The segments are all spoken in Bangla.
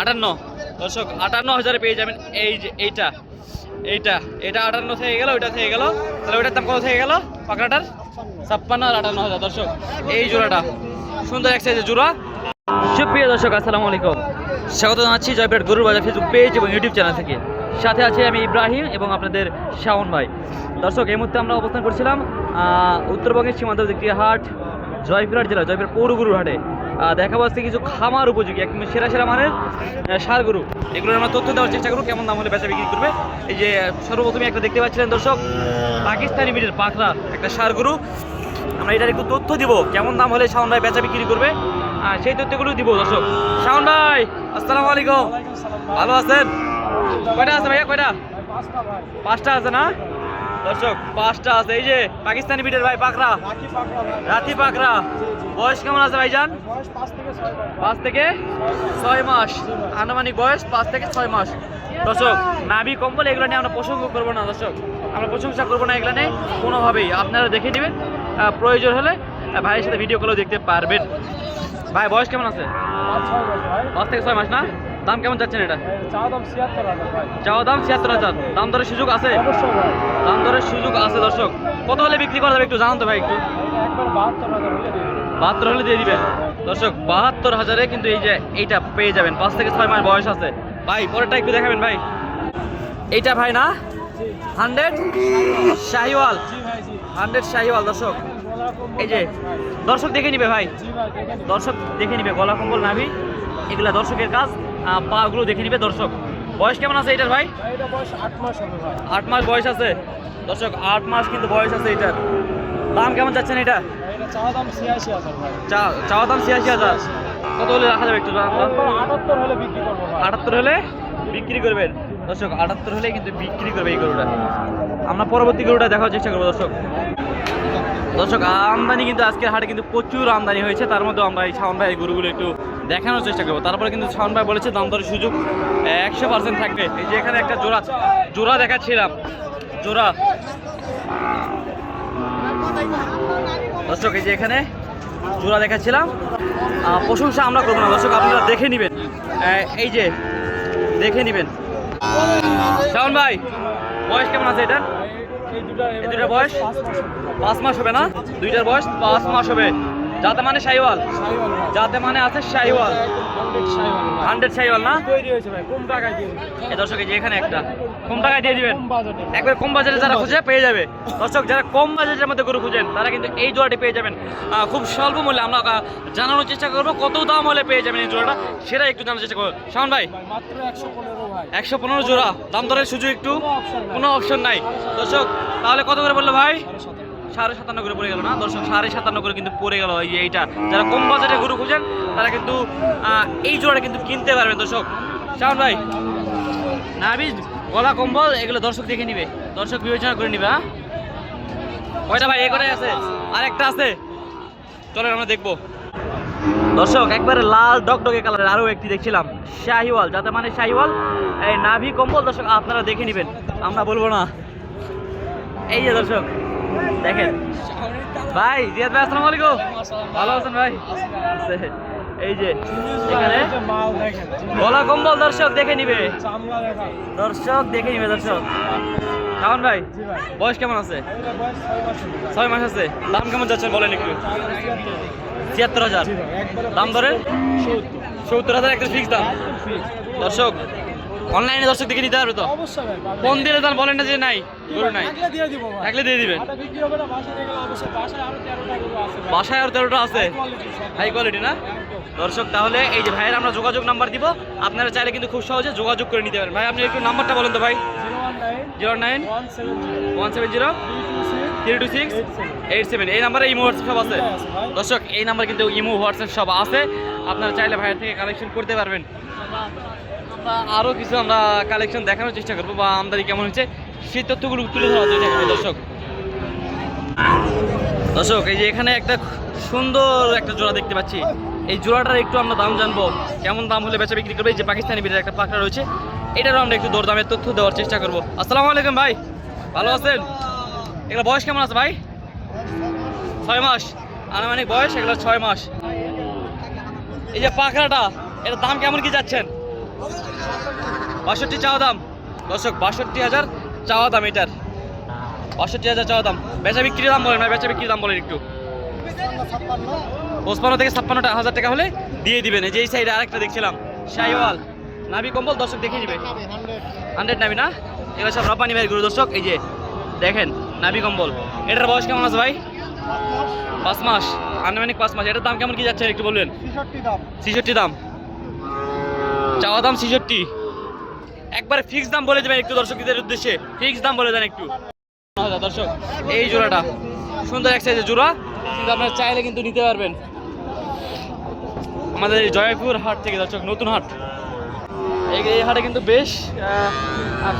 আটান্ন। দর্শক আটান্ন হাজারে পেয়ে যাবেন। এই যে এইটা এইটা এটা আটান্ন থেকে গেল ওইটা থেকে গেল। তাহলে ওইটার দাম কত থেকে গেল? পাকড়াটার ছাপ্পান্ন আর আটান্ন হাজার। দর্শক এই জোড়াটা। সুন্দর এক সাইজের জোড়া। সুপ্রিয় দর্শক আসসালামু আলাইকুম। স্বাগত জানাচ্ছি জয়পেট গরুর বাজার ফেসবুক পেজ এবং ইউটিউব চ্যানেল থেকে। সাথে আছে আমি ইব্রাহিম এবং আপনাদের শাওন ভাই। দর্শক এই মুহূর্তে আমরা অবস্থান করছিলাম উত্তরবঙ্গের একটি হাট জয়পুরহাট জেলা জয়পুর পৌরগুরুর হাটে। আহ, দেখা পাচ্ছে কিছু খামার উপযোগী, একদম সেরা সেরা মানের ষাঁড় গরু। এগুলোর আমরা তথ্য দেওয়ার চেষ্টা করব, কেমন দাম হলে বেচা বিক্রি করবে। এই যে সর্বপ্রথমে একটা দেখতে পাচ্ছিলেন দর্শক, পাকিস্তানি বিটের পাখরা একটা ষাঁড় গরু। আমরা এটার একটু তথ্য দিব, কেমন দাম হলে শাওন ভাই বেচা বিক্রি করবে। সেই তথ্যগুলো দিব দর্শক। শাওন ভাই, আসসালামু আলাইকুম। ভালো আছেন? কয়টা আছে ভাইয়া, কয়টা? পাঁচটা আছে না? দর্শক পাঁচটা আছে। এই যে পাকিস্তানি বিটের ভাই পাকরা রাতি পাকরা বয়স কেমন আছে ভাইজান? পাঁচ থেকে ছয় মাস। আনুমানিক বয়স পাঁচ থেকে ছয় মাস। দর্শক নাভি কম্বল এগুলো নিয়ে আমরা প্রসঙ্গ করব না দর্শক। আমরা প্রশংসা করব না এগুলো নিয়ে। কোনোভাবেই। আপনারা দেখে নেবেন প্রয়োজন হলে ভাইয়ের সাথে ভিডিও কলেও দেখতে পারবেন। ভাই বয়স কেমন আছে? পাঁচ থেকে ছয় মাস না? দাম কেমন যাচ্ছেন এটা? চাওয়া দাম ছিয়াত্তর হাজার দাম দরের সুযোগ আছে? দাম দরের সুযোগ আছে দর্শক। কত হলে বিক্রি করা যাবে একটু জানান তো ভাই একটু। বাহাত্তর হলে দিয়ে দিবেন। দর্শক বাহাত্তর হাজারে কিন্তু এই যে এইটা পেয়ে যাবেন। পাঁচ থেকে ছয় মাস বয়স আছে। ভাই পরেরটা একটু দেখাবেন ভাই। এইটা ভাই না? হান্ড্রেড শাহিওয়াল। হান্ড্রেড শাহিওয়াল দর্শক। এই যে দর্শক দেখে নিবে ভাই। দর্শক দেখে নিবে গলা কম্বল নাভি। এগুলা দর্শকের কাজ। পাগুলো দেখে নিবে দর্শক। বয়স কেমন আছে এটার ভাই? আট মাস বয়স আছে। দর্শক আট মাস কিন্তু বয়স আছে এটার। দাম কেমন যাচ্ছেন এটা? চাওয়া দাম ছিয়াশি হাজার কত হলে রাখা যাবে একটু জানান তো? আটাত্তর হলে বিক্রি করবেন? দর্শক আটাত্তর হলে কিন্তু বিক্রি করবে এই গরুটা। আমরা পরবর্তী গরুটা দেখার চেষ্টা করব দর্শক। দর্শক আমদানি কিন্তু আজকের হাটে কিন্তু প্রচুর আমদানি হয়েছে। তার মধ্যে আমরা এই শাওন ভাইয়ের গরুগুলো একটু দেখানোর চেষ্টা করব। তারপরে কিন্তু শাওন ভাই বলেছে, দাম দরের সুযোগ একশো পার্সেন্ট থাকবে। এই যে এখানে একটা জোড়া জোড়া দেখাচ্ছিলাম। জোড়া। দর্শক, এই যে এখানে জোড়া দেখাচ্ছিলাম। প্রশংসা আমরা করব না, দর্শক, আপনারা দেখে নেবেন। এই যে, দেখে নেবেন। শাওন ভাই, বয়স কেমন আছে এই দুটার বয়স? পাঁচ মাস হবে না? দুইটার বয়স পাঁচ মাস হবে। যাতে মানে শাহিওয়াল যাতে মানে আছে শাহিওয়াল হান্ড্রেড শাহিওয়াল না। এই দর্শক এই যে এখানে একটা। কম টাকায় দিয়ে দিবেন। একবার কম বাজারে যারা খুঁজে পেয়ে যাবে। দর্শক যারা কম বাজারের মধ্যে গরু খুঁজেন তারা কিন্তু এই জোড়াটি পেয়ে যাবেন। খুব স্বল্প মূল্যে আমরা জানানোর চেষ্টা করব কত দাম হলে পেয়ে যাবেন এই জোড়াটা সেটা একটু জানার চেষ্টা করব। শাওন ভাই? একশো পনেরো জোড়া। দাম দরের সুযোগ একটু? কোনো অপশন নাই। দর্শক তাহলে কত করে বলল ভাই? সাড়ে সাতান্ন করে পড়ে গেল না? দর্শক, সাড়ে সাতান্ন করে কিন্তু পড়ে গেল এই যে এইটা। যারা কম বাজারে গরু খুঁজেন, তারা কিন্তু এই জোড়াটা কিন্তু কিনতে পারবেন। দর্শক, শাওন ভাই, নাবিজ, গলা কম্বল, এগুলো দর্শক দেখে নিবে। দর্শক বিবেচনা করে নিবে হ্যাঁ? কয়টা ভাই? এ কটাই আছে? আর একটা আছে। চলেন আমরা দেখব। দর্শক, একবারে লাল ডকডকে কালারের আরও একটি দেখছিলাম। শাহিওয়াল, যাতে মানে শাহিওয়াল, এই নাভি কম্বল দর্শক আপনারা দেখে নেবেন। আমরা বলব না। এই যে দর্শক দেখেন। ভাই, জিয়াদ ভাই, আসসালামু আলাইকুম। ভালো আছেন ভাই? এই যে, এখানে গলা কম্বল দর্শক দেখে নিবে। দর্শক দেখে নিবে, দর্শক। কেমন ভাই, বয়স কেমন আছে? ছয় মাস আছে। দাম কেমন যাচ্ছেন বলেন একটু। ছিয়াত্তর হাজার। দাম ধরে সত্তর হাজার একটা ফিক্স দাম। দর্শক অনলাইনে দর্শক দেখে নিতে পারবে তো? কোন দিলে দাম বলেন না যে নাই গরু নাই। থাকলে দিয়ে দিবেন। বাসায় আর তেরোটা আছে হাই কোয়ালিটি না? দর্শক তাহলে এই যে ভাইয়ের আমরা যোগাযোগ নাম্বার দিব আপনারা চাইলে কিন্তু খুব সহজে যোগাযোগ করে নিতে পারেন। ভাই আপনি একটু নাম্বারটা বলেন তো ভাই। Zero nine one seven zero three two six eight seven. এই নাম্বারে ইমো হোয়াটসঅ্যাপ সব আছে। দর্শক এই নাম্বার কিন্তু ইমো হোয়াটসঅ্যাপ সব আছে। আপনারা চাইলে ভাইয়ের থেকে কালেকশন করতে পারবেন। আরও কিছু আমরা কালেকশন দেখানোর চেষ্টা করব বা আমদানি কেমন হচ্ছে, সেই তথ্যগুলো তুলে ধরার চেষ্টা করব দর্শক দর্শক, এই যে এখানে একটা সুন্দর একটা জোড়া দেখতে পাচ্ছি। এই জোড়াটার একটু আমরা দাম জানব, কেমন দাম হলে বেচা বিক্রি করবে? যে পাকিস্তানি বিড়ের একটা পাকড়া রয়েছে, এটারও আমরা একটু দরদামের তথ্য দেওয়ার চেষ্টা করব। আসসালামু আলাইকুম ভাই, ভালো আছেন? এগুলো বয়স কেমন আছে ভাই? ছয় মাস। আনুমানিক বয়স, এগুলো ছয় মাস। এই যে পাখরাটা এটার দাম কেমন কি যাচ্ছেন? বাষট্টি চাওয়া দাম। দর্শক বাষট্টি হাজার চাওয়া দাম এটার। বাষট্টি হাজার চাওয়া দাম। বেচা বিক্রির দাম বলেন ভাই বেচা বিক্রির দাম বলেন একটু। পঁচপান্ন থেকে ছাপ্পান্ন হাজার টাকা হলে দিয়ে দিবেন। এই যে এই সাইডে আরেকটা দেখছিলাম। শাহিওয়াল নাবি কম্বল দর্শক দেখিয়ে নিবে হান্ড্রেড নাবি না? এগুলো সব রপানি ভাই গুরু দর্শক এই যে দেখেন নাবি কম্বল। এটার বয়স কেমন আছে ভাই? পাঁচ মাস। আনুমানিক পাঁচ মাস। এটার দাম কেমন কি যাচ্ছে একটু বলবেন? ছিষট্টি দাম। চাওয়া দাম ছিষট্টি। একবারে ফিক্স দাম বলে দেবেন একটু দর্শকদের উদ্দেশ্যে। ফিক্স দাম বলে দেন একটু। দর্শক, এই জোড়াটা, সুন্দর এক সাইজের জোড়া। কিন্তু আপনারা চাইলে কিন্তু নিতে পারবেন। আমাদের এই জয়পুর হাট থেকে দর্শক, নতুন হাট। এই হাটে কিন্তু বেশ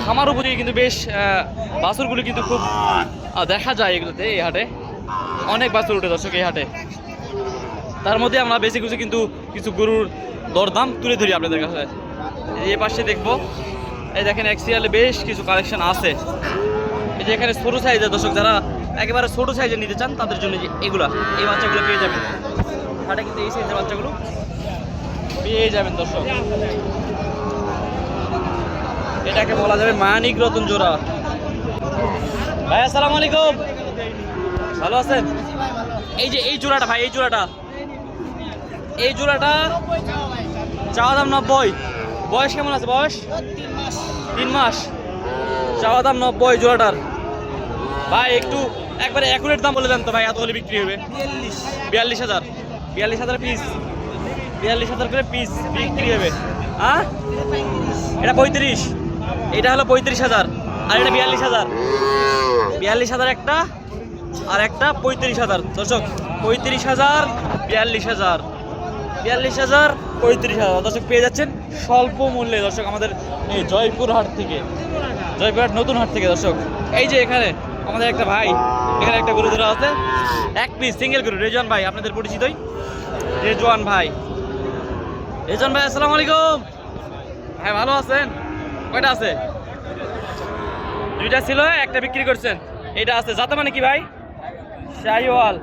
খামার উপযোগী কিন্তু বেশ বাছুরগুলো কিন্তু খুব দেখা যায় এগুলোতে, এই হাটে। অনেক বাছুর উঠে দর্শক এই হাটে। তার মধ্যে আমরা বেশি কিছু কিন্তু কিছু গরুর দরদাম তুলে ধরি আপনাদের কাছে। এ পাশে দেখব এই দেখেন এক্সিয়ালে বেশ কিছু কালেকশন আছে। এই যে এখানে ছোটো সাইজের দর্শক, যারা একেবারে ছোটো সাইজে নিতে চান, তাদের জন্য যে এগুলা, এই বাচ্চাগুলো পেয়ে যাবেন। হাটে কিন্তু এই সাইজের বাচ্চাগুলো পেয়ে যাবেন দর্শক। এটাকে বলা যাবে মানিক রতন জোড়া। ভাই, আসসালামু আলাইকুম। ভালো আছেন? এই যে এই জোড়াটা ভাই, এই জোড়াটা। এই জোড়াটা চাওয়া দাম নব্বই। বয়স কেমন আছে, বয়স? তিন মাস। চাওয়া দাম নব্বই জোড়াটার। ভাই একটু একবারে অ্যাকুরেট দাম বলে দেন তো ভাই এত হলে বিক্রি হবে। বিয়াল্লিশ। হাজার। বিয়াল্লিশ হাজার পিস বিয়াল্লিশ হাজার করে পিস বিক্রি হবে। হ্যাঁ এটা পঁয়ত্রিশ। এটা হলো পঁয়ত্রিশ হাজার। আর এটা বিয়াল্লিশ হাজার। বিয়াল্লিশ হাজার একটা আর একটা পঁয়ত্রিশ হাজার। দর্শক পঁয়ত্রিশ হাজার বিয়াল্লিশ হাজার। বিয়াল্লিশ হাজার, পঁয়ত্রিশ হাজার। দর্শক পেয়ে যাচ্ছেন স্বল্প মূল্যে। দর্শক, আমাদের এই জয়পুর হাট থেকে, জয়পুর হাট নতুন হাট থেকে, দর্শক। এই যে এখানে আমাদের একটা ভাই, এখানে একটা গরু ধরা আছে। এক পিস সিঙ্গেল গরু, রেজওয়ান ভাই, আপনাদের পরিচিতই? রেজওয়ান ভাই। রেজওয়ান ভাই, আসসালামু আলাইকুম। ভাই, ভালো আছেন? কয়টা আছে? দুইটা ছিল, একটা বিক্রি করছেন। এটা আছে। যাতে মানে কি ভাই? শাহিওয়াল।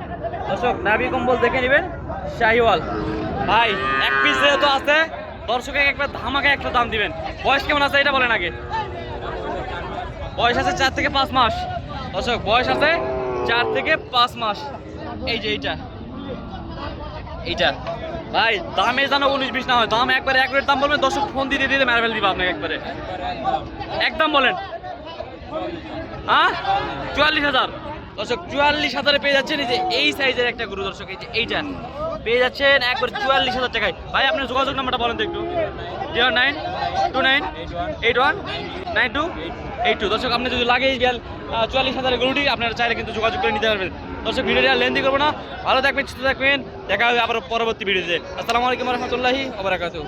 দর্শক, নাভি কম্বল দেখে নেবেন। শাহিওয়াল। ভাই, এক পিস যেহেতু আছে দর্শকে একবার ধামাকে একটা দাম দিবেন। বয়স কেমন আছে এটা বলেন আগে। বয়স আছে চার থেকে পাঁচ মাস। দর্শক, বয়স আছে চার থেকে পাঁচ মাস। এই যে এইটা। এইটা। ভাই, দামে যেন উনিশ বিশ না হয়। দাম একবারে এক দাম বলবেন, দর্শক ফোন দিতে দিতে মেরে ফেল দিবা আপনাকে একবারে। একদম বলেন। হ্যাঁ? চুয়াল্লিশ হাজার। দর্শক, চুয়াল্লিশ হাজারে পেয়ে যাচ্ছেন এই যে এই সাইজের একটা গরু, দর্শক, এই যে এইটা। পেয়ে যাচ্ছেন একবার চুয়াল্লিশ হাজার টাকায়। ভাই, আপনার যোগাযোগ নাম্বারটা বলেন তো একটু। Zero nine, two nine, eight one, nine two, eight two. দর্শক, আপনি যদি লাগে চুয়াল্লিশ হাজারের গরুটি, আপনারা চাইলে কিন্তু যোগাযোগ করে নিতে পারবেন। দর্শক আর লেন্দি করব না। ভালো থাকবেন, সুস্থ থাকবেন। দেখা হবে আবার পরবর্তী ভিডিওতে। আসসালামু আলাইকুম রহমতুল্লাহি ওবরাকাতু